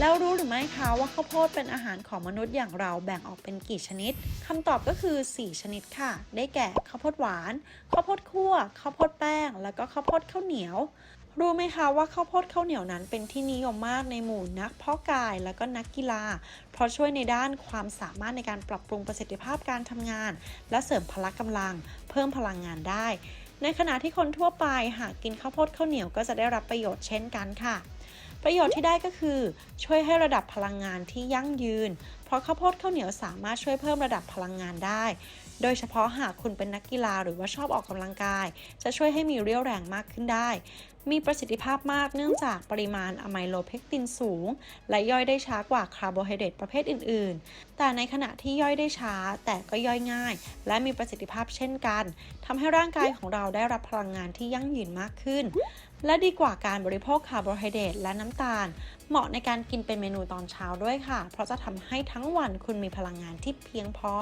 แล้วรู้หรือไม่คะว่าข้าวโพดเป็นอาหารของมนุษย์อย่างเราแบ่งออกเป็นกี่ชนิดคำตอบก็คือ 4 ชนิดค่ะ ได้แก่ข้าวโพดหวานข้าวโพดคั่วข้าวโพดแป้ง แล้วก็ข้าวโพดข้าวเหนียว รู้ไหมคะว่าข้าวโพดข้าวเหนียวนั้นเป็นที่นิยมมากในหมู่นักเพาะกายแล้วก็นักกีฬา เพราะช่วยในด้านความสามารถในการปรับปรุงประสิทธิภาพการทำงาน และเสริมพละกำลัง เพิ่มพลังงานได้ ในขณะที่คนทั่วไปหากกินข้าวโพดข้าวเหนียวก็จะได้รับประโยชน์เช่นกันค่ะ ประโยชน์ที่ได้ก็คือ ช่วยให้ระดับพลังงานที่ยั่งยืน เพราะข้าวโพดข้าวเหนียวสามารถช่วยเพิ่มระดับพลังงานได้ โดยเฉพาะหากคุณเป็นนักกีฬาหรือว่าชอบออกกำลังกาย จะช่วยให้มีเรี่ยวแรงมากขึ้นได้ มีประสิทธิภาพมากเนื่องจากปริมาณอะไมโลเพกตินสูง และย่อยได้ช้ากว่าคาร์โบไฮเดรตประเภทอื่น ๆ แต่ในขณะที่ย่อยได้ช้าแต่ก็ย่อยง่าย และมีประสิทธิภาพเช่นกันทำให้ร่างกายของเราได้รับพลังงานที่ยั่งยืนมากขึ้น และดีกว่าการบริโภคคาร์โบไฮเดรตและน้ำตาล เหมาะในการกินเป็นเมนูตอนเช้าด้วยค่ะ เพราะจะทำให้ทั้งวันคุณมีพลังงานที่เพียงพอ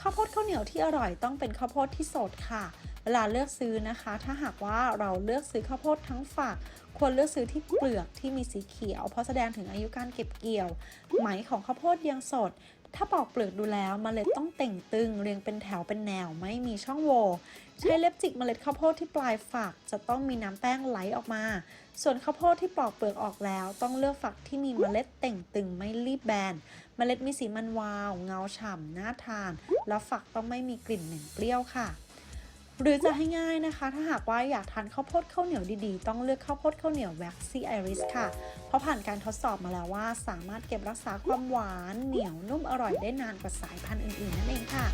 ข้าวโพดข้าวเหนียวที่อร่อยต้องเป็นข้าวโพดที่สดค่ะ เวลาเลือกซื้อนะคะ ถ้าหากว่าเราเลือกซื้อข้าวโพดทั้งฝักควรเลือกซื้อที่เปลือกที่มีสีเขียว เพราะแสดงถึงอายุการเก็บเกี่ยว ไหมของข้าวโพดยังสด ถ้าปอกเปลือกดูแล้วเมล็ดต้องเต่งตึง เรียงเป็นแถวเป็นแนวไม่มีช่องโหว่ใช้เล็บจิกเมล็ดข้าวโพดที่ปลายฝัก จะต้องมีน้ำแป้งไหลออกมา ส่วนข้าวโพดที่ปอกเปลือกออกแล้ว ต้องเลือกฝักที่มีเมล็ดเต่งตึงไม่รีบแบนเมล็ดมีสีมันวาว เงาฉ่ำน่าทาน และฝักต้องไม่มีกลิ่นเหม็นเปรี้ยวค่ะ หรือจะให้ง่ายนะคะ ถ้าหากว่าอยากทานข้าวโพดข้าวเหนียวดีๆ ต้องเลือกข้าวโพดข้าวเหนียวแว็กซี่ไอริสค่ะ เพราะผ่านการทดสอบมาแล้วว่า สามารถเก็บรักษาความหวานเหนียวนุ่มอร่อยได้นานกว่าสายพันธุ์อื่นๆนั่นเองค่ะ